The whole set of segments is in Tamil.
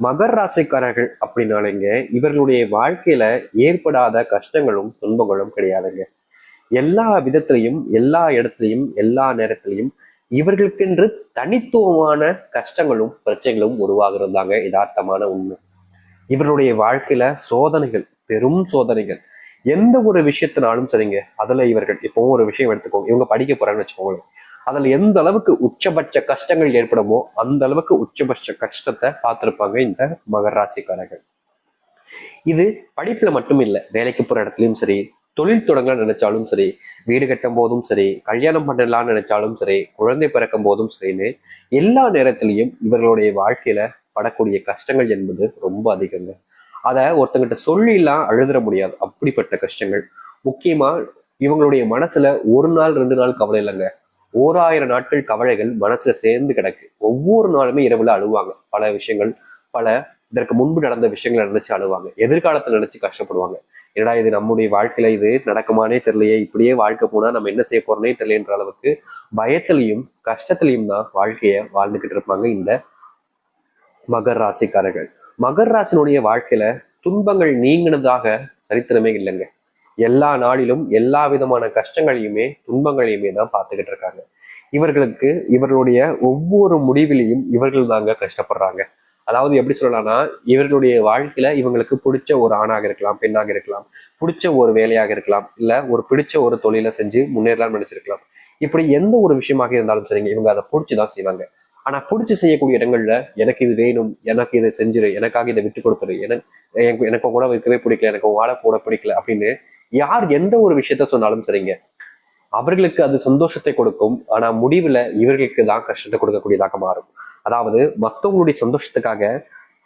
மகர் ராசிக்காரர்கள் அப்படின்னாலேங்க இவர்களுடைய வாழ்க்கையில ஏற்படாத கஷ்டங்களும் துன்பங்களும் கிடையாதுங்க. எல்லா விதத்திலையும் எல்லா இடத்துலையும் எல்லா நேரத்திலையும் இவர்களுக்கென்று தனித்துவமான கஷ்டங்களும் பிரச்சனைகளும் உருவாகிறதாங்க யதார்த்தமான உண்மை. இவருடைய வாழ்க்கையில சோதனைகள் பெரும் சோதனைகள். எந்த ஒரு விஷயத்தினாலும் சரிங்க அதுல இவர்கள் இப்போ ஒரு விஷயம் எடுத்துக்கோங்க இவங்க படிக்க போறாங்கன்னு வச்சுக்கோங்களேன். அதில் எந்த அளவுக்கு உச்சபட்ச கஷ்டங்கள் ஏற்படுமோ அந்த அளவுக்கு உச்சபட்ச கஷ்டத்தை பார்த்திருப்பாங்க இந்த மகர ராசிக்காரர்கள். இது படிப்புல மட்டும் இல்லை வேலைக்கு போற இடத்துலயும் சரி தொழில் தொடங்க நினைச்சாலும் சரி வீடு கட்டும் போதும் சரி கல்யாணம் பண்ணலாம்னு நினைச்சாலும் சரி குழந்தை பிறக்கும் போதும் சரின்னு எல்லா நேரத்திலையும் இவர்களுடைய வாழ்க்கையில படக்கூடிய கஷ்டங்கள் என்பது ரொம்ப அதிகங்க. அதை ஒருத்தங்கிட்ட சொல்லிலாம் அழுதுற முடியாது அப்படிப்பட்ட கஷ்டங்கள். முக்கியமா இவங்களுடைய மனசுல ஒரு நாள் ரெண்டு நாள் கவலை இல்லைங்க. ஓராயிரம் நாட்கள் கவலைகள் மனசுல சேர்ந்து கிடக்கு. ஒவ்வொரு நாளுமே இரவுல அழுவாங்க. பல விஷயங்கள் பல இதற்கு முன்பு நடந்த விஷயங்களை நினைச்சு அழுவாங்க. எதிர்காலத்தை நினைச்சு கஷ்டப்படுவாங்க. என்னடா இது நம்முடைய வாழ்க்கையில இது நடக்குமானே தெரியலையே இப்படியே வாழ்க்கை போனா நம்ம என்ன செய்ய போறோம்னே தெரியலன்ற அளவுக்கு பயத்திலையும் கஷ்டத்திலையும் தான் வாழ்க்கைய வாழ்ந்துகிட்டு இருப்பாங்க இந்த மகர் ராசிக்காரர்கள். மகர் ராசினுடைய வாழ்க்கையில துன்பங்கள் நீங்கினதாக சரித்திரமே இல்லைங்க. எல்லா நாளிலும் எல்லா விதமான கஷ்டங்களையுமே துன்பங்களையுமே தான் பார்த்துக்கிட்டு இருக்காங்க. இவர்களுக்கு இவர்களுடைய ஒவ்வொரு முடிவிலையும் இவர்கள் தாங்க கஷ்டப்படுறாங்க. அதாவது எப்படி சொல்லலாம்னா இவர்களுடைய வாழ்க்கையில இவங்களுக்கு பிடிச்ச ஒரு ஆணாக இருக்கலாம் பெண்ணாக இருக்கலாம் பிடிச்ச ஒரு வேலையாக இருக்கலாம் இல்ல ஒரு பிடிச்ச ஒரு தொழிலை செஞ்சு முன்னேறலாம்னு நினைச்சிருக்கலாம். இப்படி எந்த ஒரு விஷயமாக இருந்தாலும் சரிங்க இவங்க அதை பிடிச்சிதான் செய்வாங்க. ஆனா பிடிச்சி செய்யக்கூடிய இடங்கள்ல எனக்கு இது வேணும் எனக்கு இதை செஞ்சிரு எனக்காக இதை விட்டு கொடுத்துரு எனக்கு எனக்கு கூட வைக்கவே பிடிக்கல எனக்கு வாழை கூட பிடிக்கல அப்படின்னு யார் எந்த ஒரு விஷயத்த சொன்னாலும் சரிங்க. அவர்களுக்கு அது சந்தோஷத்தை கொடுக்கும். ஆனா முடிவுல இவர்களுக்கு தான் கஷ்டத்தை கொடுக்கக்கூடியதாக மாறும். அதாவது மத்தவங்களுடைய சந்தோஷத்துக்காக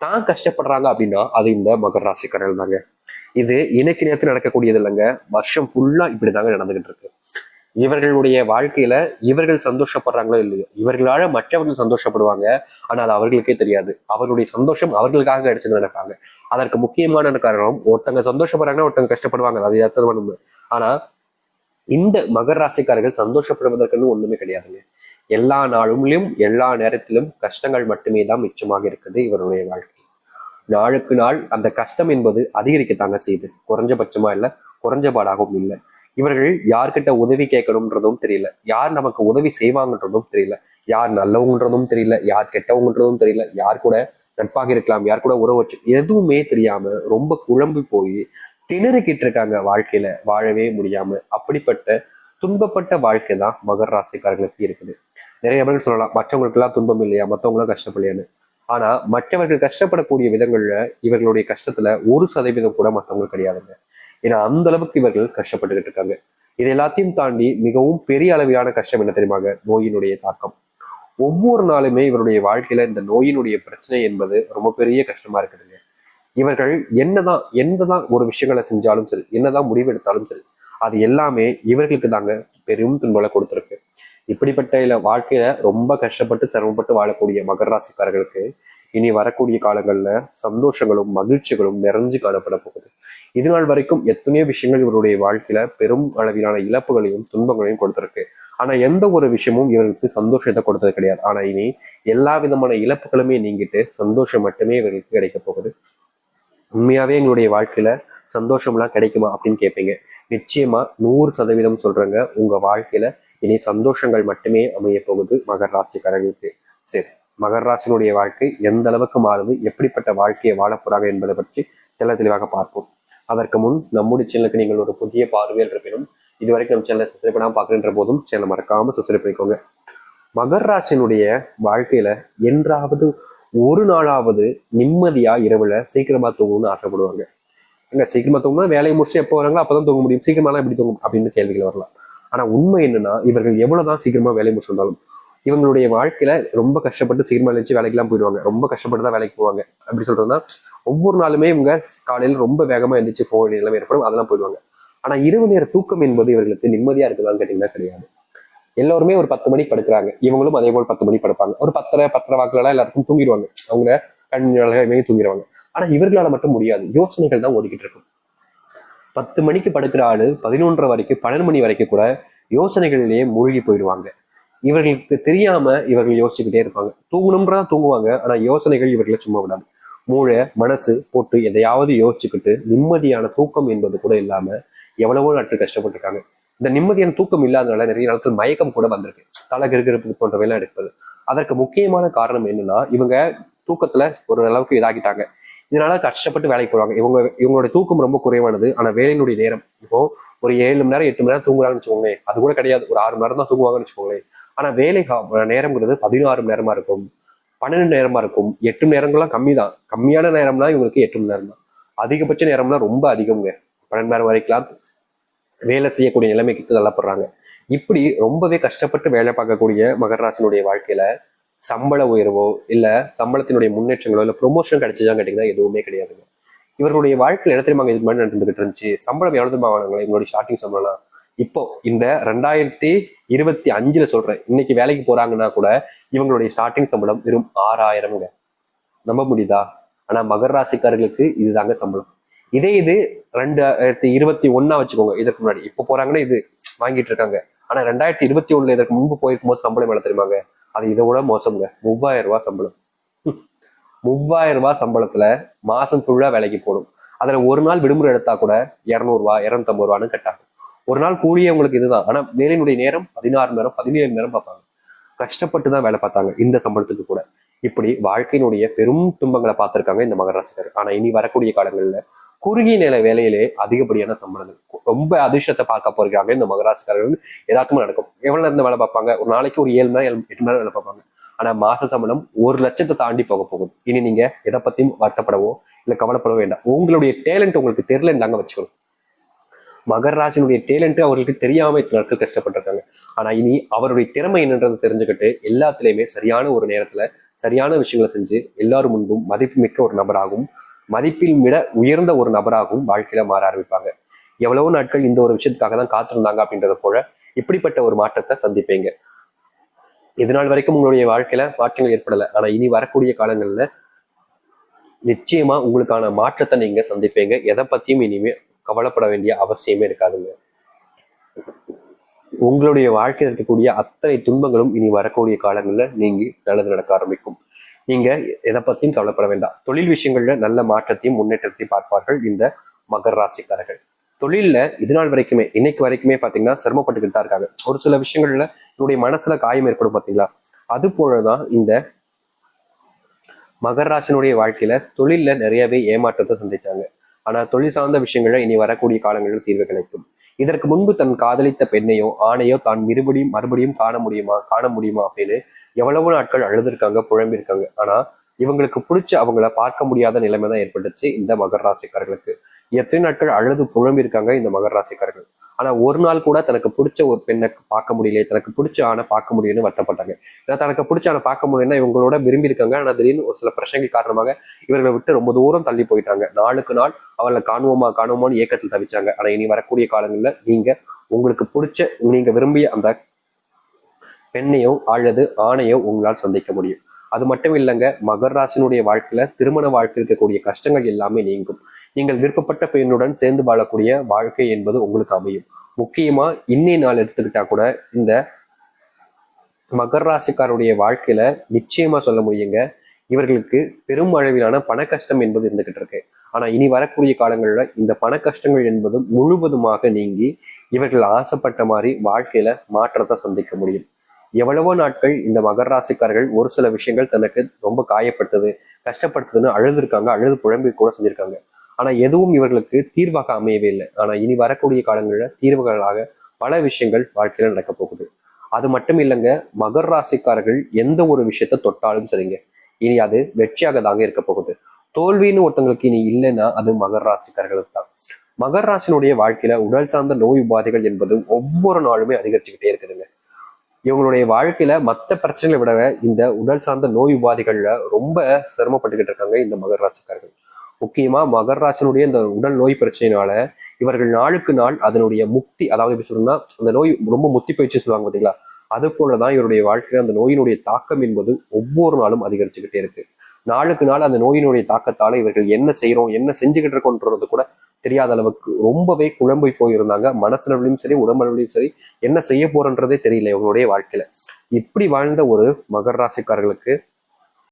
தான் கஷ்டப்படுறாங்க அப்படின்னா அது இந்த மகர ராசிக்காரர்கள் தாங்க. இது இணைக்கு நேரத்தில் நடக்கக்கூடியது இல்லைங்க. வருஷம் ஃபுல்லா இப்படிதாங்க நடந்துகிட்டு இருக்கு. இவர்களுடைய வாழ்க்கையில இவர்கள் சந்தோஷப்படுறாங்களோ இல்லையோ இவர்களால மற்றவர்கள் சந்தோஷப்படுவாங்க. ஆனா அது அவர்களுக்கே தெரியாது. அவர்களுடைய சந்தோஷம் அவர்களுக்காக கிடைச்சது நடக்காங்க அதற்கு முக்கியமான காரணம் ஒருத்தங்க சந்தோஷப்படுறாங்கன்னா ஒருத்தங்க கஷ்டப்படுவாங்க. அது எத்தனை ஆனா இந்த மகர ராசிக்காரர்கள் சந்தோஷப்படுவதற்குன்னு ஒண்ணுமே கிடையாதுங்க. எல்லா நாளும் எல்லா நேரத்திலும் கஷ்டங்கள் மட்டுமே தான் மிச்சமாக இருக்குது இவருடைய வாழ்க்கை. நாளுக்கு நாள் அந்த கஷ்டம் என்பது அதிகரிக்கத்தாங்க செய்யுது குறைஞ்சபட்சமா இல்லை குறைஞ்சபாடாகவும் இல்லை. இவர்கள் யார்கிட்ட உதவி கேட்கணும்ன்றதும் தெரியல. யார் நமக்கு உதவி செய்வாங்கன்றதும் தெரியல. யார் நல்லவங்கன்றதும் தெரியல. யார் கெட்டவங்கன்றதும் தெரியல. யார் கூட நட்பாக இருக்கலாம் யார் கூட உறவு வச்சு எதுவுமே தெரியாம ரொம்ப குழம்பு போய் திணறிக்கிட்டு இருக்காங்க வாழ்க்கையில வாழவே முடியாம. அப்படிப்பட்ட துன்பப்பட்ட வாழ்க்கை தான் மகர் ராசிக்காரர்களுக்கு இருக்குது. நிறைய பேர்கள் சொல்லலாம் மற்றவங்களுக்கு எல்லாம் துன்பம் இல்லையா? மற்றவங்களும் கஷ்டப்படலையான்னு. ஆனா மற்றவர்கள் கஷ்டப்படக்கூடிய விதங்கள்ல இவர்களுடைய கஷ்டத்துல ஒரு சதவீதம் கூட மற்றவங்களுக்கு கிடையாதுங்க. ஏன்னா அந்த அளவுக்கு இவர்கள் கஷ்டப்பட்டுக்கிட்டு இருக்காங்க. இது எல்லாத்தையும் தாண்டி மிகவும் பெரிய அளவிலான கஷ்டம் என்ன தெரியுமாங்க? நோயினுடைய தாக்கம். ஒவ்வொரு நாளுமே இவருடைய வாழ்க்கையில இந்த நோயினுடைய பிரச்சனை என்பது ரொம்ப பெரிய கஷ்டமா இருக்குதுங்க. இவர்கள் என்னதான் என்னதான் ஒரு விஷயங்களை செஞ்சாலும் சரி என்னதான் முடிவு எடுத்தாலும் சரி அது எல்லாமே இவர்களுக்கு தாங்க பெரும் துன்பலை கொடுத்துருக்கு. இப்படிப்பட்ட இல்ல வாழ்க்கையில ரொம்ப கஷ்டப்பட்டு சிரமப்பட்டு வாழக்கூடிய மகர ராசிக்காரர்களுக்கு இனி வரக்கூடிய காலங்கள்ல சந்தோஷங்களும் மகிழ்ச்சிகளும் நிறைஞ்சு காணப்பட போகுது. இது நாள் வரைக்கும் எத்தனையோ விஷயங்கள் இவருடைய வாழ்க்கையில பெரும் அளவிலான இழப்புகளையும் துன்பங்களையும் கொடுத்திருக்கு. ஆனா எந்த ஒரு விஷயமும் இவர்களுக்கு சந்தோஷத்தை கொடுத்தது கிடையாது. ஆனா இனி எல்லா விதமான இழப்புகளுமே நீங்கிட்டு சந்தோஷம் மட்டுமே இவர்களுக்கு கிடைக்க போகுது. உண்மையாவே எங்களுடைய வாழ்க்கையில சந்தோஷம்லாம் கிடைக்குமா அப்படின்னு கேட்பீங்க நிச்சயமா நூறு சதவீதம் சொல்றேங்க. உங்க வாழ்க்கையில இனி சந்தோஷங்கள் மட்டுமே அமைய போகுது மகர் ராசிக்காரர்களுக்கு. சரி மகர் ராசினுடைய வாழ்க்கை எந்த அளவுக்கு மாறுது எப்படிப்பட்ட வாழ்க்கையை வாழ போறாங்க என்பதை பற்றி தெல்ல தெளிவாக பார்ப்போம். அதற்கு முன் நம்முடைய சேனலுக்கு நீங்கள் ஒரு புதிய பார்வையில் இருப்பினும் இது வரைக்கும் நம்ம சேனலை சப்ஸ்கிரைப் பண்ணாமல் பார்க்குறன்ற போதும் சேனலை மறக்காம சப்ஸ்கிரைப் பண்ணிக்கோங்க. மகர் ராசினுடைய வாழ்க்கையில என்றாவது ஒரு நாளாவது நிம்மதியா இரவுல சீக்கிரமா தூங்கணும்னு ஆசைப்படுவாங்க. எங்க சீக்கிரமா தூங்கினா வேலையை முடிச்சு எப்போ வராங்களோ அப்பதான் தூங்க முடியும். சீக்கிரமாலாம் எப்படி தூங்கும் அப்படின்னு கேள்விகள் வரலாம். ஆனா உண்மை என்னன்னா இவர்கள் எவ்வளவுதான் சீக்கிரமா வேலையை முடிச்சிருந்தாலும் இவங்களுடைய வாழ்க்கையில ரொம்ப கஷ்டப்பட்டு சீக்கிரமா எழுச்சி வேலைக்கெல்லாம் போயிடுவாங்க. ரொம்ப கஷ்டப்பட்டு தான் வேலைக்கு போவாங்க. அப்படி சொல்றதுன்னா ஒவ்வொரு நாளுமே இவங்க காலையில ரொம்ப வேகமா எழுந்திரிச்சு போக வேண்டிய நிலைமை ஏற்படும். அதெல்லாம் போயிடுவாங்க. ஆனா இரவு நேர தூக்கம் என்பது இவர்களுக்கு நிம்மதியா இருக்குதான்னு கேட்டீங்கன்னா கிடையாது. எல்லோருமே ஒரு பத்து மணிக்கு படுக்கிறாங்க. இவங்களும் அதே போல் பத்து மணிக்கு படுப்பாங்க. ஒரு பத்தரை பத்தரை வாக்குலாம் எல்லாம் எல்லாருக்கும் தூங்கிடுவாங்க. அவங்க கண் தூங்கிடுவாங்க. ஆனா இவர்களால மட்டும் முடியாது. யோசனைகள் தான் ஓடிக்கிட்டு இருக்கும். பத்து மணிக்கு படுக்கிற ஆளு பதினொன்றரை வரைக்கும் பன்னெண்டு மணி வரைக்கும் கூட யோசனைகளிலேயே மூழ்கி போயிடுவாங்க. இவர்களுக்கு தெரியாம இவர்கள் யோசிச்சுக்கிட்டே இருப்பாங்க. தூங்கணும்ன்றதான் தூங்குவாங்க. ஆனா யோசனைகள் இவர்களை சும்மா விடாது. மூளை மனசு போட்டு எதையாவது யோசிச்சுக்கிட்டு நிம்மதியான தூக்கம் என்பது கூட இல்லாம எவ்வளவோ நாட்கள் கஷ்டப்பட்டிருக்காங்க. இந்த நிம்மதியான தூக்கம் இல்லாதனால நிறைய நாட்கள் மயக்கம் கூட வந்திருக்கு. தலை கிருகிருப்பு போன்றவையெல்லாம் எடுப்பது. அதற்கு முக்கியமான காரணம் என்னன்னா இவங்க தூக்கத்துல ஒரு அளவுக்கு இதாகிட்டாங்க. இதனால கஷ்டப்பட்டு வேலைக்கு போவாங்க இவங்க இவங்களுடைய தூக்கம் ரொம்ப குறைவானது. ஆனா வேலையினுடைய நேரம். இப்போ ஒரு ஏழு மணி நேரம் எட்டு மணி நேரம் தூங்குறாங்கன்னு வச்சுக்கோங்களேன். அது கூட கிடையாது. ஒரு ஆறு மணி நேரம் தான் தூங்குவாங்கன்னு வச்சுக்கோங்களேன். ஆனா வேலை கா- நேரம்ங்கிறது பதினாறு மணி நேரமா இருக்கும். பன்னெண்டு நேரமா இருக்கும். எட்டு மணி நேரங்கள்லாம் கம்மி தான் கம்மியான நேரம்னா இவங்களுக்கு எட்டு மணி நேரம் தான் அதிகபட்ச நேரம்னா ரொம்ப அதிகம்ங்க. பன்னெண்டு நேரம் வரைக்கும் வேலை செய்யக்கூடிய நிலைமைக்கு தள்ளப்படுறாங்க. இப்படி ரொம்பவே கஷ்டப்பட்டு வேலை பார்க்கக்கூடிய மகராசனுடைய வாழ்க்கையில சம்பள உயர்வோ இல்ல சம்பளத்தினுடைய முன்னேற்றங்களோ இல்ல ப்ரொமோஷன் கிடைச்சதான் கேட்டீங்கன்னா எதுவுமே கிடையாதுங்க. இவர்களுடைய வாழ்க்கையில் என்ன தெரியுமா இதுக்கு முன்னாடி நடந்துகிட்டு இருந்துச்சு? சம்பளம் எவ்வளவு தெரியுமா வாங்கினாங்களே இவங்களுடைய ஸ்டார்டிங் சம்பளம்லாம். இப்போ இந்த ரெண்டாயிரத்தி இருபத்தி அஞ்சுல சொல்றேன். இன்னைக்கு வேலைக்கு போறாங்கன்னா கூட இவங்களுடைய ஸ்டார்டிங் சம்பளம் வெறும் ஆறாயிரம்ங்க. நம்ப முடியுதா? ஆனா மகர ராசிக்காரர்களுக்கு இதுதாங்க சம்பளம். இதே இது ரெண்டாயிரத்தி இருபத்தி ஒன்னா வச்சுக்கோங்க. இதற்கு முன்னாடி. இப்போ போறாங்கன்னா இது வாங்கிட்டு இருக்காங்க. ஆனா ரெண்டாயிரத்தி இருபத்தி ஒண்ணுல இதற்கு முன்பு போயிருக்கும் போது சம்பளம் எவ்வளவு தெரியுமாங்க அது இதை விட மோசம்ங்க. மூவாயிரம் ரூபாய் சம்பளம். மூவாயிரம் ரூபாய் சம்பளத்துல மாசம் ஃபுல்லா வேலைக்கு போடும் அதுல ஒரு நாள் விடுமுறை எடுத்தா கூட இரநூறுவா இரநூத்தம்பது ரூபான்னு கட்டாகும் ஒரு நாள் கூலியே உங்களுக்கு இதுதான். ஆனா வேலையினுடைய நேரம் பதினாறு மணி நேரம் பதினேழு நேரம் பார்ப்பாங்க. கஷ்டப்பட்டு தான் வேலை பார்த்தாங்க இந்த சம்பளத்துக்கு கூட. இப்படி வாழ்க்கையினுடைய பெரும் துன்பங்களை பார்த்திருக்காங்க இந்த மகர ஆனா இனி வரக்கூடிய காலங்கள்ல குறுகிய நில வேலையிலே அதிகப்படியான சம்பளம் ரொம்ப அதிர்ஷ்டத்தை பார்க்க போறாங்க இந்த மகராஜ்காரர்கள் ஏதாச்சும் நடக்கும். எவ்வளவு நேரம் வேலை பார்ப்பாங்க? ஒரு நாளைக்கு ஒரு ஏழு மணி நேரம் எட்டு மணி நேரம் வேலை பார்ப்பாங்க. ஆனா மாச சம்பளம் ஒரு லட்சத்தை தாண்டி போக போகும் இனி நீங்க எதை பத்தியும் வருத்தப்படவோ இல்ல கவலைப்படவோ வேண்டாம். உங்களுடைய டேலண்ட் உங்களுக்கு தெரியலன்னு வச்சுக்கணும். மகராஜனுடைய டேலண்ட் அவர்களுக்கு தெரியாம இத்தனை நாட்கள் கஷ்டப்பட்டிருக்காங்க. ஆனா இனி அவருடைய திறமை என்னன்றதை தெரிஞ்சுக்கிட்டு எல்லாத்துலயுமே சரியான ஒரு நேரத்துல சரியான விஷயங்களை செஞ்சு எல்லாரும் முன்பும் மதிப்புமிக்க ஒரு நபராகவும் மதிப்பில் விட உயர்ந்த ஒரு நபராகவும் வாழ்க்கையில மாற ஆரம்பிப்பாங்க. எவ்வளவோ நாட்கள் இந்த ஒரு விஷயத்துக்காக தான் காத்திருந்தாங்க அப்படின்றத போல இப்படிப்பட்ட ஒரு மாற்றத்தை சந்திப்பீங்க. இதனால் வரைக்கும் உங்களுடைய வாழ்க்கையில மாற்றங்கள் ஏற்படலை. ஆனா இனி வரக்கூடிய காலங்கள்ல நிச்சயமா உங்களுக்கான மாற்றத்தை நீங்க சந்திப்பீங்க. எதை பத்தியும் இனிமே கவலைப்பட வேண்டிய அவசியமே இருக்காதுங்க. உங்களுடைய வாழ்க்கையில் இருக்கக்கூடிய அத்தனை துன்பங்களும் இனி வரக்கூடிய காலங்களில் நீங்க நல்லது நடக்க ஆரம்பிக்கும். நீங்க எதை பத்தியும் கவலைப்பட வேண்டாம். தொழில் விஷயங்கள்ல நல்ல மாற்றத்தையும் முன்னேற்றத்தையும் பார்ப்பார்கள் இந்த மகர ராசிக்காரர்கள். தொழில்ல இது நாள் வரைக்குமே இன்னைக்கு வரைக்குமே பாத்தீங்கன்னா சிரமப்பட்டுக்கிட்டு தான் இருக்காங்க. ஒரு சில விஷயங்கள்ல என்னுடைய மனசுல காயம் ஏற்படும் பாத்தீங்களா? அது போலதான் இந்த மகர ராசினுடைய வாழ்க்கையில தொழில்ல நிறையவே ஏமாற்றத்தை சந்திச்சாங்க. ஆனா தொழில் சார்ந்த விஷயங்கள்ல இனி வரக்கூடிய காலங்களில் தீர்வு கிடைக்கும். இதற்கு முன்பு தன் காதலித்த பெண்ணையோ ஆணையோ தான் மறுபடியும் மறுபடியும் காண முடியுமா? காண முடியுமா அப்படின்னு எவ்வளவு நாட்கள் அழுதுருக்காங்க புழம்பிருக்காங்க. ஆனா இவங்களுக்கு பிடிச்ச அவங்கள பார்க்க முடியாத நிலைமை தான் ஏற்பட்டுச்சு இந்த மகர ராசிக்காரர்களுக்கு. எத்தனை நாட்கள் அழுது புழம்பியிருக்காங்க இந்த மகர ராசிக்காரர்கள். ஆனா ஒரு நாள் கூட தனக்கு பிடிச்ச ஒரு பெண்ணை பார்க்க முடியல தனக்கு பிடிச்ச ஆணை பார்க்க முடியும்னு வருத்தப்பட்டாங்க. ஏன்னா தனக்கு பிடிச்ச ஆணை பார்க்க முடியும்னா இவங்களோட விரும்பி இருக்காங்க ஆனா திடீர்னு ஒரு சில பிரச்சனைகள் காரணமாக இவர்களை விட்டு ரொம்ப தூரம் தள்ளி போயிட்டாங்க. நாளுக்கு நாள் அவளை காணுவோமா காணுவோமான்னு ஏக்கத்தில் தவிச்சாங்க. ஆனா இனி வரக்கூடிய காலங்கள்ல நீங்க உங்களுக்கு பிடிச்ச நீங்க விரும்பிய அந்த பெண்ணையோ அல்லது ஆணையோ உங்களால் சந்திக்க முடியும். அது மட்டும் இல்லைங்க மகர் ராசினுடைய வாழ்க்கையில திருமண வாழ்க்கை இருக்கக்கூடிய கஷ்டங்கள் எல்லாமே நீங்கும். நீங்கள் விருப்பப்பட்ட பெண்ணுடன் சேர்ந்து வாழக்கூடிய வாழ்க்கை என்பது உங்களுக்கு அமையும். முக்கியமா இன்னைய நாள் எடுத்துக்கிட்டா கூட இந்த மகர் ராசிக்காருடைய வாழ்க்கையில நிச்சயமா சொல்ல முடியுங்க இவர்களுக்கு பெரும் அளவிலான பண கஷ்டம் என்பது இருந்துகிட்டு இருக்கு. ஆனா இனி வரக்கூடிய காலங்களில் இந்த பண கஷ்டங்கள் என்பது முழுவதுமாக நீங்கி இவர்கள் ஆசைப்பட்ட மாதிரி வாழ்க்கையில மாற்றத்தை சந்திக்க முடியும். எவ்வளவோ நாட்கள் இந்த மகர ராசிக்காரர்கள் ஒரு சில விஷயங்கள் தனக்கு ரொம்ப காயப்பட்டது கஷ்டப்படுத்துதுன்னு அழுதுருக்காங்க அழுது புழம்பி கூட செஞ்சிருக்காங்க. ஆனா எதுவும் இவர்களுக்கு தீர்வாக அமையவே இல்லை. ஆனா இனி வரக்கூடிய காலங்களில் தீர்வுகளாக பல விஷயங்கள் வாழ்க்கையில நடக்க போகுது. அது மட்டும் இல்லைங்க மகர ராசிக்காரர்கள் எந்த ஒரு விஷயத்த தொட்டாலும் சரிங்க. இனி அது வெற்றியாக தாங்க இருக்க போகுது. தோல்வின்னு ஒருத்தங்களுக்கு இனி இல்லைன்னா அது மகர ராசிக்காரர்களுக்கு தான். மகர ராசினுடைய வாழ்க்கையில உடல் சார்ந்த நோய் உபாதைகள் என்பது ஒவ்வொரு நாளுமே அதிகரிச்சுக்கிட்டே இருக்குதுங்க. இவங்களுடைய வாழ்க்கையில மற்ற பிரச்சனைகளை விட இந்த உடல் சார்ந்த நோய் உபாதைகள்ல ரொம்ப சிரமப்பட்டுக்கிட்டு இருக்காங்க இந்த மகர ராசிக்காரர்கள். முக்கியமா மகர இந்த உடல் நோய் பிரச்சனையினால இவர்கள் நாளுக்கு நாள் அதனுடைய முக்தி அதாவது எப்படி சொல்லணும்னா அந்த நோய் ரொம்ப முத்தி பயிற்சி சொல்லுவாங்க பாத்தீங்களா? அது போலதான் இவருடைய வாழ்க்கையில அந்த நோயினுடைய தாக்கம் என்பது ஒவ்வொரு நாளும் அதிகரிச்சுக்கிட்டே இருக்கு. நாளுக்கு நாள் அந்த நோயினுடைய தாக்கத்தால் இவர்கள் என்ன செய்யறோம் என்ன செஞ்சுக்கிட்டு இருக்கோன்றது கூட தெரியாத அளவுக்கு ரொம்பவே குழம்பி போயிருந்தாங்க. மனசுலவிலையும் சரி உடம்பளவிலையும் சரி என்ன செய்ய போறன்றதே தெரியல இவங்களுடைய வாழ்க்கையில. இப்படி வாழ்ந்த ஒரு மகர ராசிக்காரர்களுக்கு